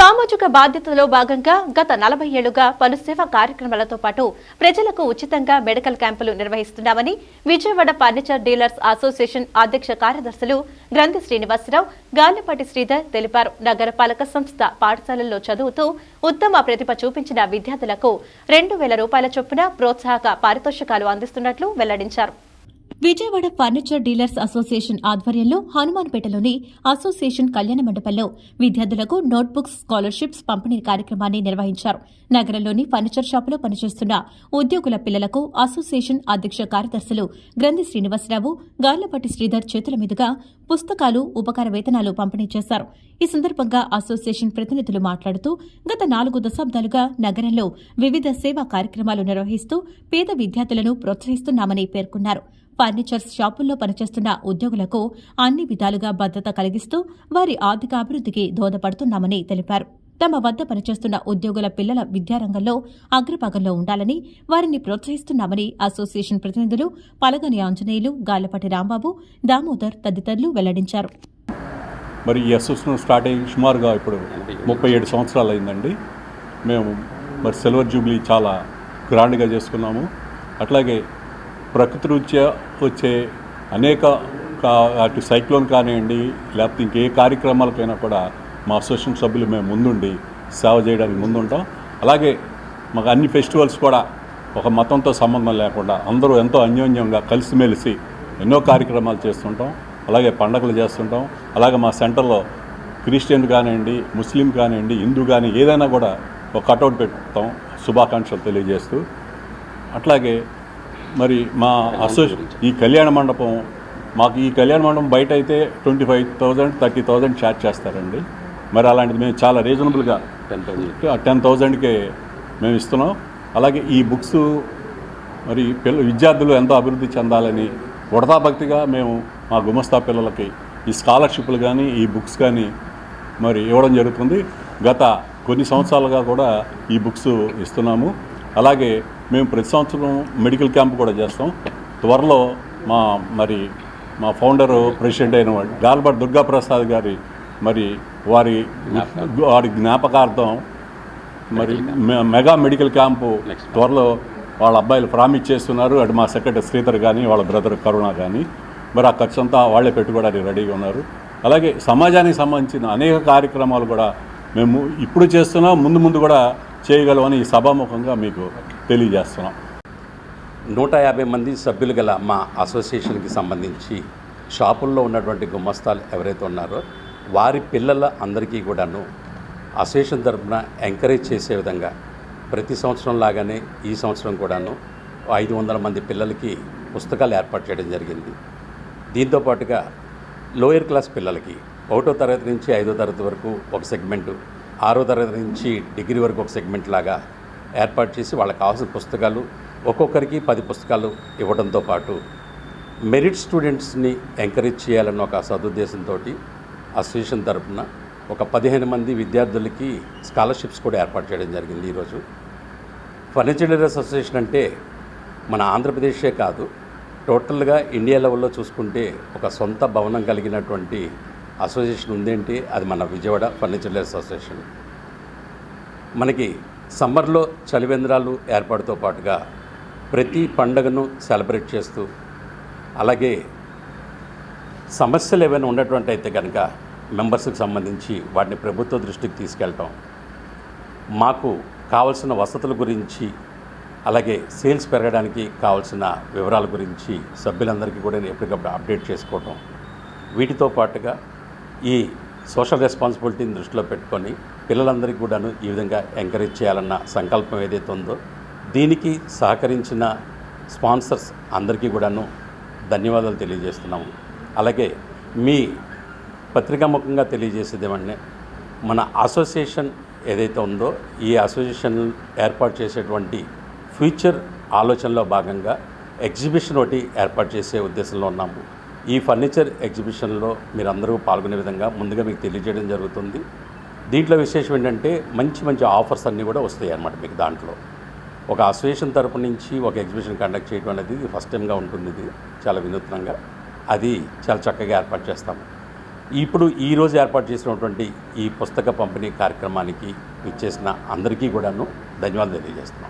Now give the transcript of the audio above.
సామాజిక బాధ్యతలో భాగంగా గత నలభై ఏళ్ళుగా పలు సేవా కార్యక్రమాలతో పాటు ప్రజలకు ఉచితంగా మెడికల్ క్యాంపులు నిర్వహిస్తున్నామని విజయవాడ ఫర్నిచర్ డీలర్స్ అసోసియేషన్ అధ్యక్ష కార్యదర్శులు గ్రంథి శ్రీనివాసరావు గాలిపాటి శ్రీధర్ తెలిపారు. నగరపాలక సంస్థ పాఠశాలల్లో చదువుతూ ఉత్తమ ప్రతిభ చూపించిన విద్యార్థులకు రెండు వేల రూపాయల చొప్పున ప్రోత్సాహక పారితోషికాలు అందిస్తున్నట్లు వెల్లడించారు. విజయవాడ ఫర్నిచర్ డీలర్స్ అసోసియేషన్ ఆధ్వర్యంలో హనుమాన్పేటలోని అసోసియేషన్ కళ్యాణ మండపంలో విద్యార్థులకు నోట్బుక్స్ స్కాలర్షిప్స్ పంపిణీ కార్యక్రమాన్ని నిర్వహించారు. నగరంలోని ఫర్నిచర్ షాపులో పనిచేస్తున్న ఉద్యోగుల పిల్లలకు అసోసియేషన్ అధ్యక్ష కార్యదర్శులు గ్రంథి శ్రీనివాసరావు గార్లపట్టి శ్రీధర్ చేతుల మీదుగా పుస్తకాలు ఉపకార వేతనాలు పంపిణీ చేశారు. ఈ సందర్భంగా అసోసియేషన్ ప్రతినిధులు మాట్లాడుతూ గత నాలుగు దశాబ్దాలుగా నగరంలో వివిధ సేవా కార్యక్రమాలు నిర్వహిస్తూ పేద విద్యార్థులను ప్రోత్సహిస్తున్నామని పేర్కొన్నారు. ఫర్నిచర్ షాపుల్లో పనిచేస్తున్న ఉద్యోగులకు అన్ని విధాలుగా భద్రత కలిగిస్తూ వారి ఆర్థిక అభివృద్ధికి దోహదపడుతున్నామని తెలిపారు. తమ వద్ద పనిచేస్తున్న ఉద్యోగుల పిల్లల విద్యారంగంలో అగ్రభాగంలో ఉండాలని వారిని ప్రోత్సహిస్తున్నామని అసోసియేషన్ ప్రతినిధులు పలగని ఆంజనేయులు గాలపాటి రాంబాబు దామోదర్ తదితరులు వెల్లడించారు. మరి ఈ అసోసియేషన్ స్టార్ట్ అయ్యి సుమారుగా ఇప్పుడు ముప్పై ఏడు సంవత్సరాలు అయిందండి మేము మరి సిల్వర్ జూబ్లీ చాలా గ్రాండ్గా చేసుకున్నాము. అట్లాగే ప్రకృతి రీత్యా వచ్చే అనేక అటు సైక్లోన్ కానివ్వండి లేకపోతే ఇంకే కార్యక్రమాలకైనా కూడా మా అసోసియేషన్ సభ్యులు మేము ముందుండి సేవ చేయడానికి ముందుంటాం. అలాగే మాకు అన్ని ఫెస్టివల్స్ కూడా ఒక మతంతో సంబంధం లేకుండా అందరూ ఎంతో అన్యోన్యంగా కలిసిమెలిసి ఎన్నో కార్యక్రమాలు చేస్తుంటాం. అలాగే పండగలు చేస్తుంటాం. అలాగే మా సెంటర్లో క్రిస్టియన్ కానివ్వండి ముస్లిం కానివ్వండి హిందూ కానీ ఏదైనా కూడా ఒక కటౌట్ పెడతాం శుభాకాంక్షలు తెలియజేస్తూ. అట్లాగే మరి మా అసోసి ఈ కళ్యాణ మండపం మాకు ఈ కళ్యాణ మండపం బయట అయితే twenty five thousand thirty thousand charge చేస్తారండి. మరి అలాంటిది మేము చాలా రీజనబుల్గా టెన్ థౌసండ్ టెన్ థౌజండ్కే మేము ఇస్తున్నాం. అలాగే ఈ బుక్స్ మరి పిల్ల విద్యార్థులు ఎంతో అభివృద్ధి చెందాలని ఉడతాభక్తిగా మేము మా గుమస్తా పిల్లలకి ఈ స్కాలర్షిప్లు కానీ ఈ బుక్స్ కానీ మరి ఇవ్వడం జరుగుతుంది. గత కొన్ని సంవత్సరాలుగా కూడా ఈ బుక్స్ ఇస్తున్నాము. అలాగే మేము ప్రతి సంవత్సరం మెడికల్ క్యాంప్ కూడా చేస్తాం. త్వరలో మా మరి మా ఫౌండర్ ప్రెసిడెంట్ అయిన వాడు గాల్బట్ దుర్గాప్రసాద్ గారి మరి వారి వారి జ్ఞాపకార్థం మరి మెగా మెడికల్ క్యాంపు. త్వరలో వాళ్ళ అబ్బాయిలు ప్రామిస్ చేస్తున్నారు. అటు మా సెక్రటరీ శ్రీధర్ కానీ వాళ్ళ బ్రదర్ కరుణ కానీ మరి ఆ ఖర్చు అంతా వాళ్ళే పెట్టుకోవడానికి రెడీగా ఉన్నారు. అలాగే సమాజానికి సంబంధించిన అనేక కార్యక్రమాలు కూడా మేము ఇప్పుడు చేస్తున్నాం. ముందు ముందు కూడా చేయగలమని ఈ సభాముఖంగా మీకు తెలియజేస్తున్నాం. నూట యాభై మంది సభ్యులు గల మా అసోసియేషన్కి సంబంధించి షాపుల్లో ఉన్నటువంటి గుమ్మస్తాలు ఎవరైతే ఉన్నారో వారి పిల్లల అందరికీ కూడాను అసోసియేషన్ తరఫున ఎంకరేజ్ చేసే విధంగా ప్రతి సంవత్సరం లాగానే ఈ సంవత్సరం కూడాను ఐదు వందల మంది పిల్లలకి పుస్తకాలు ఏర్పాటు చేయడం జరిగింది. దీంతో పాటుగా లోయర్ క్లాస్ పిల్లలకి ఒకటో తరగతి నుంచి ఐదో తరగతి వరకు ఒక సెగ్మెంటు ఆరో తరగతి నుంచి డిగ్రీ వరకు ఒక సెగ్మెంట్ లాగా ఏర్పాటు చేసి వాళ్ళకి కావాల్సిన పుస్తకాలు ఒక్కొక్కరికి పది పుస్తకాలు ఇవ్వడంతో పాటు మెరిట్ స్టూడెంట్స్ని ఎంకరేజ్ చేయాలన్న ఒక సదుద్దేశంతో అసోసియేషన్ తరఫున ఒక పదిహేను మంది విద్యార్థులకి స్కాలర్షిప్స్ కూడా ఏర్పాటు చేయడం జరిగింది ఈరోజు. ఫర్నిచర్ డీలర్స్ అసోసియేషన్ అంటే మన ఆంధ్రప్రదేశే కాదు టోటల్గా ఇండియా లెవెల్లో చూసుకుంటే ఒక సొంత భవనం కలిగినటువంటి అసోసియేషన్ ఉందేంటి? అది మన విజయవాడ ఫర్నిచర్ అసోసియేషన్. మనకి సమ్మర్లో చలివేంద్రాలు ఏర్పాటుతో పాటుగా ప్రతి పండగను సెలబ్రేట్ చేస్తూ అలాగే సమస్యలు ఏమైనా ఉన్నటువంటి అయితే కనుక మెంబర్స్కి సంబంధించి వాటిని ప్రభుత్వ దృష్టికి తీసుకెళ్ళటం మాకు కావలసిన వసతుల గురించి అలాగే సేల్స్ పెరగడానికి కావాల్సిన వివరాల గురించి సభ్యులందరికీ కూడా ఎప్పటికప్పుడు అప్డేట్ చేసుకోవటం వీటితో పాటుగా ఈ సోషల్ రెస్పాన్సిబిలిటీని దృష్టిలో పెట్టుకొని పిల్లలందరికీ కూడాను ఈ విధంగా ఎంకరేజ్ చేయాలన్న సంకల్పం ఏదైతే ఉందో దీనికి సహకరించిన స్పాన్సర్స్ అందరికీ కూడాను ధన్యవాదాలు తెలియజేస్తున్నాము. అలాగే మీ పత్రికాముఖంగా తెలియజేసేది ఏమంటే మన అసోసియేషన్ ఏదైతే ఉందో ఈ అసోసియేషన్ ఏర్పాటు చేసేటువంటి ఫ్యూచర్ ఆలోచనలో భాగంగా ఎగ్జిబిషన్ ఒకటి ఏర్పాటు చేసే ఉద్దేశంలో ఉన్నాము. ఈ ఫర్నిచర్ ఎగ్జిబిషన్లో మీరందరూ పాల్గొనే విధంగా ముందుగా మీకు తెలియజేయడం జరుగుతుంది. దీంట్లో విశేషం ఏంటంటే మంచి మంచి ఆఫర్స్ అన్నీ కూడా వస్తాయి అన్నమాట మీకు దాంట్లో. ఒక అసోసియేషన్ తరపు నుంచి ఒక ఎగ్జిబిషన్ కండక్ట్ చేయడం అనేది ఇది ఫస్ట్ టైంగా ఉంటుంది ఇది చాలా వినూత్నంగా. అది చాలా చక్కగా ఏర్పాటు చేస్తాము ఇప్పుడు ఈరోజు ఏర్పాటు చేసినటువంటి ఈ పుస్తక పంపిణీ కార్యక్రమానికి ఇచ్చేసిన అందరికీ కూడాను ధన్యవాదాలు తెలియజేస్తున్నాం.